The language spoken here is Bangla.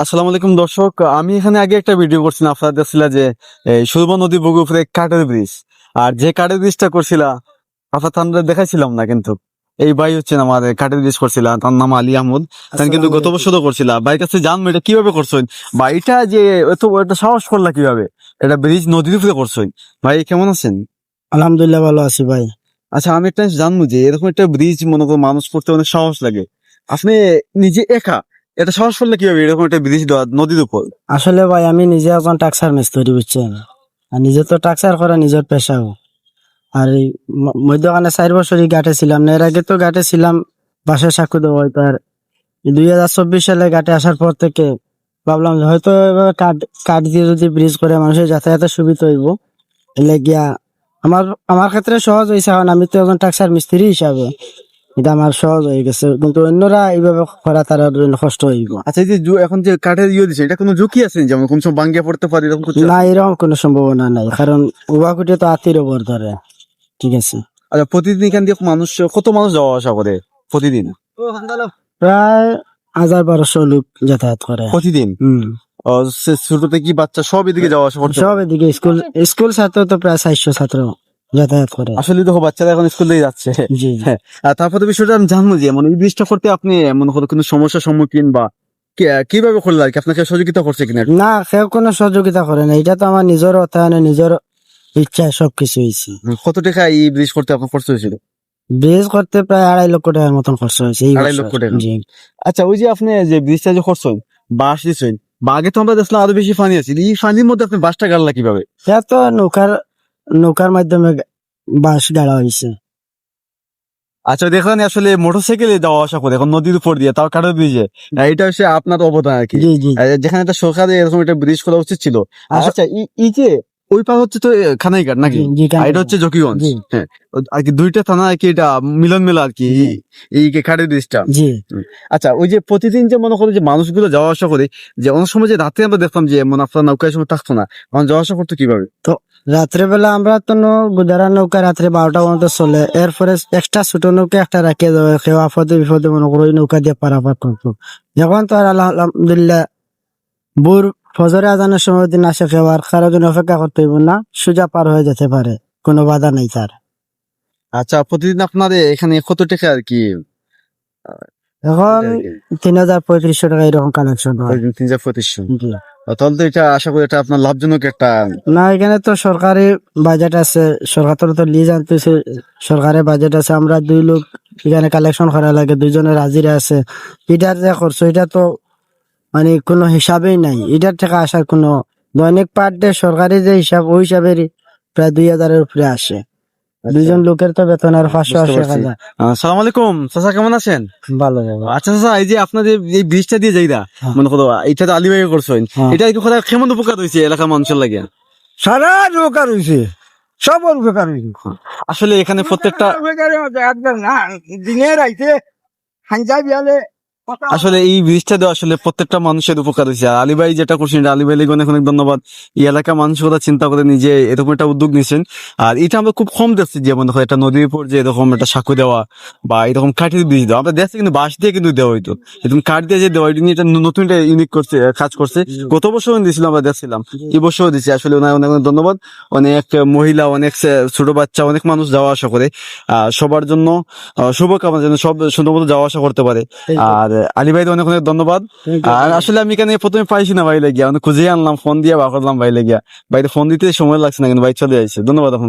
আসসালামু আলাইকুম দর্শক আমি এখানে আগে একটা ভিডিও করছিলাম আপনাদের ছিল যে এই সুরমা নদী বগুর উপরে কাঠের ব্রিজ আর যে কাঠের ব্রিজটা করছিলা আপনার আমরা দেখাইছিলাম না কিন্তু। এই ভাই হচ্ছেন আমার কাঠের ব্রিজ করছিলা তার নাম আলী আহমদ। তার কিন্তু গত বছরও করছিলা। ভাই কাছে জানব এটা কীভাবে করছেন? বা এটা যে এত এটা সাহস করলা কীভাবে? এটা ব্রিজ নদীর উপরে করছেন। ভাই কেমন আছেন? আলহামদুলিল্লাহ ভালো আছি ভাই। আচ্ছা আমি একটা জানব যে এরকম একটা ব্রিজ মনে করো মানুষ করতে অনেক সাহস লাগে। আপনি নিজে একা এটা সাহস করলে কীভাবে এরকম একটা ব্রিজ নদীর উপর। আসলে ভাই, আমি নিজে এখন টাক্সার মিস্ত্রি বুঝছেন? আর নিজে তো টাক্সার করা নিজের পেশাও। আর এই মধ্যখানে চার বছরই গাটে ছিলাম না, এর আগে তো গাটে ছিলাম বাসায় সাক্ষী দেবো হয়তো আর দুই হাজার চব্বিশ সালে গাটে আসার পর থেকে ভাবলাম হয়তো এবার কাঠ কাঠ দিয়ে যদি ব্রিজ করে মানুষের যাতায়াতের সুবিধা হইব, এলে গিয়া আমার আমার ক্ষেত্রে সহজ হয়েছে কারণ আমি তো এখন টাক্সার মিস্ত্রি হিসাবে। এটা আমার সহজ হয়ে গেছে। কিন্তু অন্যরা এইভাবে করা তারা কষ্ট হইব আচ্ছা এই যে এখন যে কাঠের ইয়ে দিচ্ছে এটা কোনো ঝুঁকি আছে যেমন কোন সময় বাঙ্গিয়া পড়তে পারে এরকম কিছু? না এরকম কোনো সম্ভাবনা নাই। কারণ উবাকুটি তো আতির ওপর ধরে। ঠিক আছে। আচ্ছা প্রতিদিন এখান দিয়ে মানুষ কত মানুষ যাওয়া আসা করে প্রতিদিন? প্রায় হাজার বারোশো লোক যাতায়াত করে। প্রতিদিন? ছোট থেকে বাচ্চা সব এদিকে যাওয়া আসা করতে সব এদিকে স্কুল স্কুল ছাত্র তো প্রায় চারশো ছাত্র। যাতায়াত করে। আসলে দেখো বাচ্চারা এখন স্কুল দিয়ে যাচ্ছে। জি। হ্যাঁ আর তারপরে বিষয়টা আমি জানব যে মানে এই ব্রিজটা করতে আপনি মনে করো কোনো সমস্যার সম্মুখীন বা কীভাবে করলে আর কি? আপনাকে সহযোগিতা করছে কিনা? না কেউ কোনো সহযোগিতা করে না। এটা তো আমার নিজের অর্থায়নে নিজের ইচ্ছায় সবকিছু হয়েছে। কত টাকা এই ব্রিজ করতে আপনার খরচ হয়েছিল? ব্রিজ করতে প্রায় আড়াই লক্ষ টাকার মতন খরচ হয়েছে আড়াই লক্ষ টাকা? আচ্ছা ওই যে আপনি যে ব্রিজটা যে করছেন বাস দিচ্ছেন বা আগে তো আমরা দেখলাম আরও বেশি পানি আছে। এই পানির মধ্যে আপনি বাসটা গাড়লা কীভাবে? সে তো নৌকার নৌকার মাধ্যমে বাস গাড়া হয়েছে। আচ্ছা দেখলেন আসলে মোটরসাইকেলে যাওয়া আসা করে এখন নদীর উপর দিয়ে তাও কারও ব্রিজে এটা হচ্ছে আপনার অবদান আর কি। যেখানে একটা সরকারে এরকম একটা ব্রিজ খোলা উচিত ছিল। আচ্ছা ই এই যে ওই পার হচ্ছে তো খানাইঘাট নাকি? এটা হচ্ছে জকিগঞ্জ। হ্যাঁ আর কি দুইটা থানা আর কি এটা মিলন মেলা আর কি এই- কাঠের ব্রিজটা জি। আচ্ছা ওই যে প্রতিদিন যে মনে করো যে মানুষগুলো যাওয়া আসা করে যে অনেক সময় যে রাতে আমরা দেখতাম যে মনে আপনার নৌকায় সময় থাকতো না তখন যাওয়া আসা করতো কীভাবে? তো রাত্রেবেলা আমরা তো গুদারা নৌকা রাত্রে বারোটা পর্যন্ত চলে। এরপরে এক্সট্রা ছোট নৌকা একটা রাখিয়ে দেওয়া কেউ আপদে বিপদে মনে করো ওই নৌকা দিয়ে পারাপার করতো। এখন তো আর আল্লাহ- আলহামদুলিল্লাহ বুর ফজরে আজানের সময় দিন আসে কেউ আর কারও জন্য অপেক্ষা করতে হইব না সোজা পার হয়ে যেতে পারে। কোনো বাধা নেই তার। আচ্ছা প্রতিদিন আপনার এখানে কত টাকা আর কি? এখন তিন হাজার পঁয়ত্রিশশো টাকা এরকম কালেকশন হয়। তিন হাজার জি। তাহলে তো এটা আশা করি এটা আপনার লাভজনক একটা না এখানে তো সরকারি বাজেট আছে। সরকার তো তো লিজ আনতেছে। সরকারের বাজেট আছে। আমরা দুই লোক এখানে কালেকশন করা লাগে। দুইজনের হাজিরা আছে। এটার যে খরচ এটা তো মানে কোনো হিসাবেই নাই। এটার থেকে আসার কোনো দৈনিক পার ডে সরকারি যে হিসাব ওই হিসাবের প্রায় দুই হাজারের উপরে আসে। দুইজন লোকের তো বেতন আর পাঁচশো আশি হাজার। সালাম আলাইকুম। চাচা কেমন আছেন? ভালো আচ্ছা চাচা এই যে আপনাদের এই ব্রিজটা দিয়ে যাইরা হ্যাঁ। মনে করো এটা তো আলিবাই করছেন হ্যাঁ। এটা কি কথা কেমন উপকার হয়েছে এলাকার মানুষের লাগে? সারা উপকার হয়েছে সব উপকার হয়েছে আসলে এখানে প্রত্যেকটা দিনের আইতে হাঞ্জা বিয়ালে আসলে এই ব্রিজটা দেওয়া আসলে প্রত্যেকটা মানুষের উপকার হয়েছে। আর আলিবাই যেটা করছেন এটা আলিবাই লিগে অনেক অনেক ধন্যবাদ। এই এলাকার মানুষ কথা চিন্তা করে নিজে এরকম একটা উদ্যোগ নিয়েছেন। আর এটা আমরা খুব কম দেখছি যে মনে হয় একটা নদীর উপর যে এরকম একটা সাঁকো দেওয়া বা এরকম কাঠের ব্রিজ দেওয়া। আমরা দেখছি কিন্তু বাঁশ দিয়ে কিন্তু দেওয়া হইতো। এরকম কাঠ দিয়ে যে দেওয়া এটা নতুন একটা ইউনিক করছে কাজ করছে। গত বছর দিয়েছিলাম আমরা দেখছিলাম। এই বছর দিচ্ছি আসলে ওনার অনেক অনেক ধন্যবাদ। অনেক মহিলা অনেক ছোট বাচ্চা অনেক মানুষ যাওয়া আসা করে। সবার জন্য শুভকামনা যেন সব সুন্দর মতো যাওয়া আসা করতে পারে। আর আলী ভাই অনেক অনেক ধন্যবাদ। আর আসলে আমি এখানে প্রথমে পাইছি না ভাই লাগিয়া। আমি খুঁজে আনলাম ফোন দিয়ে বা করলাম ভাই লাগিয়া। ভাই ফোন দিতে সময় লাগছে না কিন্তু ভাই চলে আসছে। ধন্যবাদ আপনার